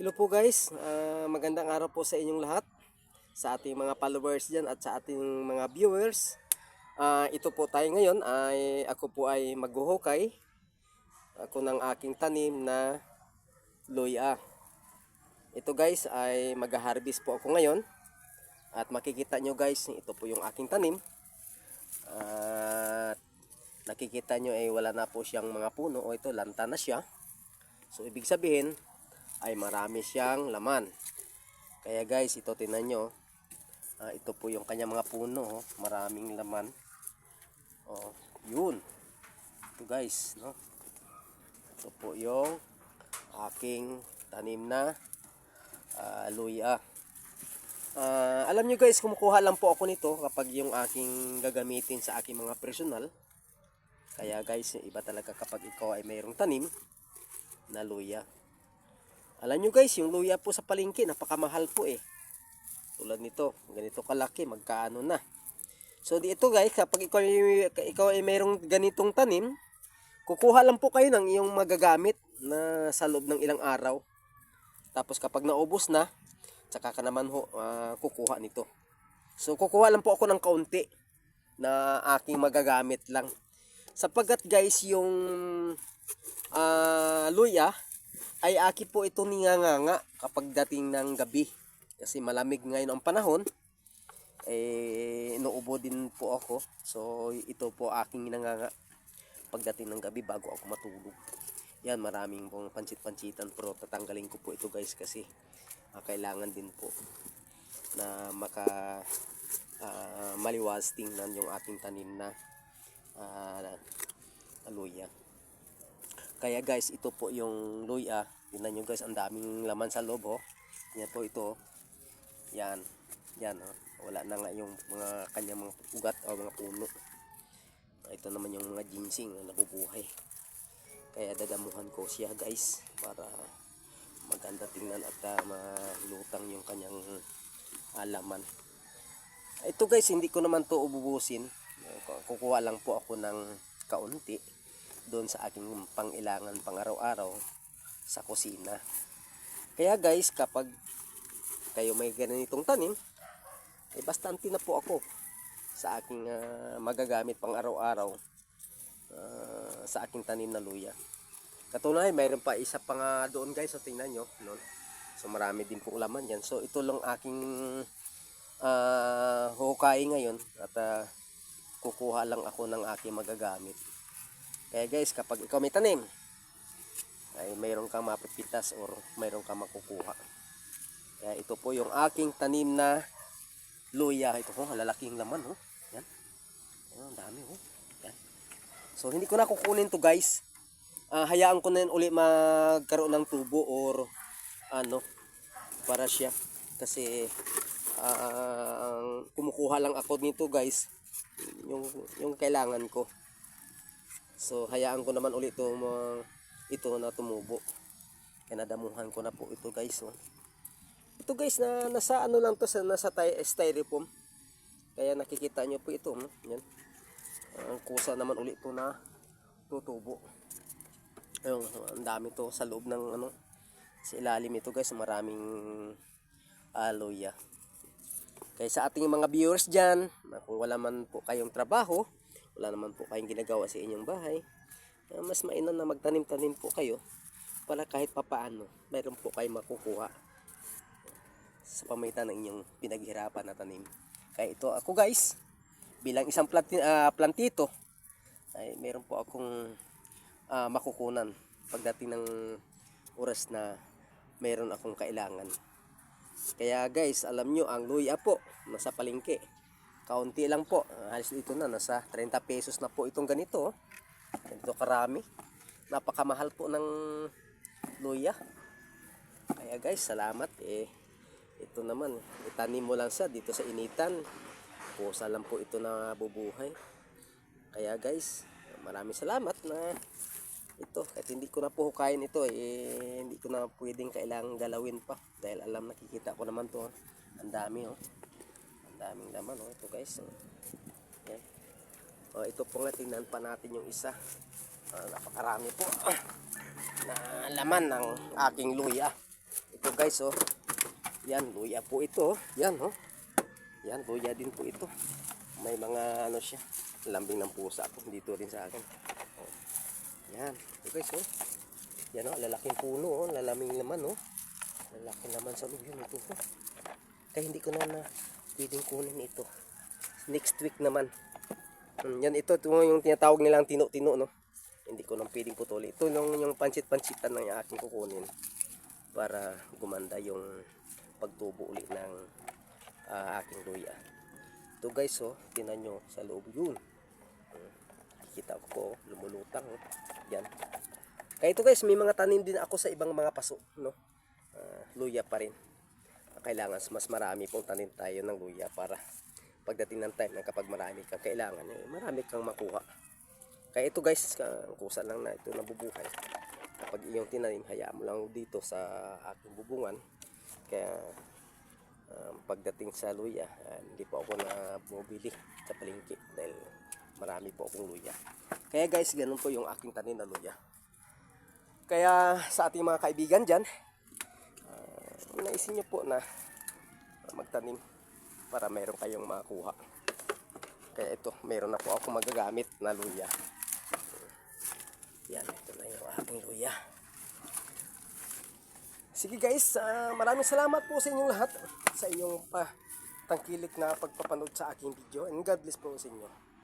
Hello po guys, Ah, magandang araw po sa inyong lahat sa ating mga followers dyan at sa ating mga viewers. Ah, ito po tayo ngayon ay ako po ay maghuhukay ako ng aking tanim na luya. Ito guys ay mag-harvest po ako ngayon at makikita nyo guys ito po yung aking tanim. At nakikita nyo ay wala na po siyang mga puno o ito lanta na siya. So ibig sabihin ay marami siyang laman. Kaya guys, ito tinan nyo. Ah, ito po yung kanya mga puno. Oh. Maraming laman. Oh, yun. Ito guys, no? Ito po yung aking tanim na ah, luya. Ah, alam nyo guys, kumukuha lang po ako nito kapag yung aking gagamitin sa aking mga personal. Kaya guys, iba talaga kapag ikaw ay mayroong tanim na luya. Alam nyo guys, yung luya po sa palengke, napakamahal po eh. Tulad nito, ganito kalaki, magkaano na. So dito guys, kapag ikaw, ikaw ay mayroong ganitong tanim, kukuha lang po kayo ng iyong magagamit na sa loob ng ilang araw. Tapos kapag naubos na, tsaka ka naman ho, ah, kukuha nito. So kukuha lang po ako ng kaunti na aking magagamit lang. Sapagkat guys, yung ah, luya, ay aki po ito ninganganga kapag dating ng gabi. Kasi malamig ngayon ang panahon. Eh, inuubo din po ako. So, ito po aking nanganga pagdating ng gabi bago ako matulog. Yan, maraming pong pansit-pansitan pero tatanggalin ko po ito guys kasi ah, kailangan din po na maka ah, maliwas tingnan yung ating tanim na ah, luya. Kaya guys, ito po yung luya. Tingnan nyo guys, ang daming laman sa loob oh. Yan po ito. oh. Yan. Yan oh. Wala na nga yung mga kanyang mga ugat o mga puno. Ito naman yung mga ginseng na nabubuhay. Kaya dadamuhan ko siya guys para maganda tingnan at uh, malutang yung kanyang alaman. Ito guys, hindi ko naman to ububusin. Kukuha lang po ako ng kaunti doon sa aking pangilangan pang araw-araw sa kusina. Kaya guys, kapag kayo may ganitong tanim, eh bastante na po ako sa aking ah, magagamit pang araw-araw ah, sa aking tanim na luya. Katunay, mayroon pa isa pa nga doon guys, so tingnan nyo. No? So marami din po laman yan. So ito lang aking uh, hukay ngayon at ah, kukuha lang ako ng aking magagamit. Kaya guys, kapag ikaw may tanim, ay mayroon kang mapipitas or mayroon kang makukuha. Kaya ito po yung aking tanim na luya. Ito po, lalaking laman. Oh. Yan. Ayan, ang dami. Oh. Yan. So, hindi ko na kukunin to guys. Ah, hayaan ko na yun uli magkaroon ng tubo or ano, para siya. Kasi, ang kumukuha lang ako nito guys, yung, yung kailangan ko. So hayaan ko naman ulit ito, mga- ito na tumubo. Kaya ko na po ito guys. Oh. Ito guys na nasa ano lang to sa nasa ty- styrofoam. Kaya nakikita nyo po ito. Hmm? Yan. Ang kusa naman ulit ito na tutubo. Ayun, ang dami to sa loob ng ano sa ilalim ito guys, maraming aloya. Kaya sa ating mga viewers dyan, kung wala man po kayong trabaho, wala naman po kayong ginagawa sa inyong bahay, eh, mas mainam na magtanim-tanim po kayo para kahit papaano, mayroon po kayong makukuha sa pamitan ng inyong pinaghirapan na tanim. Kaya ito ako guys, bilang isang planti, ah, plantito, ay meron po akong ah, makukunan pagdating ng oras na meron akong kailangan. Kaya guys, alam nyo, ang luya po, nasa palengke. Kaunti lang po. Ah, Halos ito na, nasa 30 pesos na po itong ganito. oh. Ganito karami. Napakamahal po ng luya. Kaya guys, salamat. Eh, ito naman, itanim mo lang siya dito sa initan. Pusa lang po ito na bubuhay. Kaya guys, maraming salamat na ito. Kahit hindi ko na po hukayin ito, eh, hindi ko na pwedeng kailangang galawin pa. Dahil alam, nakikita ko naman to. oh. Ang dami, oh. Daming laman, oh. Ito guys, oh. Yan. Oh, ito po nga, tingnan pa natin yung isa. Ah, napakarami po na laman ng aking luya. Ito guys, oh. Yan, luya po ito. oh. Yan, oh. Yan, luya din po ito. May mga ano siya, lambing ng pusa po. Dito rin sa akin. Oh. Yan, ito guys, oh. Yan, oh, lalaking puno, oh. Lalaming laman, oh. Lalaki naman sa loob yun ito, oh. Kaya hindi ko na na pwedeng kunin ito. Next week naman. Hmm, yan, ito, ito yung tinatawag nilang tino-tino, no. Hindi ko nang pwedeng putuli. Ito yung, yung pansit-pansitan ng aking kukunin para gumanda yung pagtubo ulit ng ah, aking luya. Ito guys, oh, tinan nyo sa loob yun. Hmm, Kita ko po, lumulutang. Oh. Yan. Kaya ito guys, may mga tanim din ako sa ibang mga paso, no? Ah, luya pa rin. Kailangan mas marami pong tanim tayo ng luya para pagdating ng time na kapag marami kang kailangan, eh, marami kang makuha. Kaya ito guys, kusa lang na ito nabubuhay. Kapag iyong tinanim, hayaan mo lang dito sa aking bubungan. Kaya um, pagdating sa luya, ah, hindi po ako na bumibili sa palengke dahil marami po akong luya. Kaya guys, ganun po yung aking tanim na luya. Kaya sa ating mga kaibigan dyan, naisin nyo po na magtanim para meron kayong makuha. Kaya ito, meron na po ako magagamit na luya. Yan, ito na yung aking luya. Sige guys, ah, maraming salamat po sa inyong lahat sa inyong pa tangkilik na pagpapanood sa aking video and God bless po sa inyo.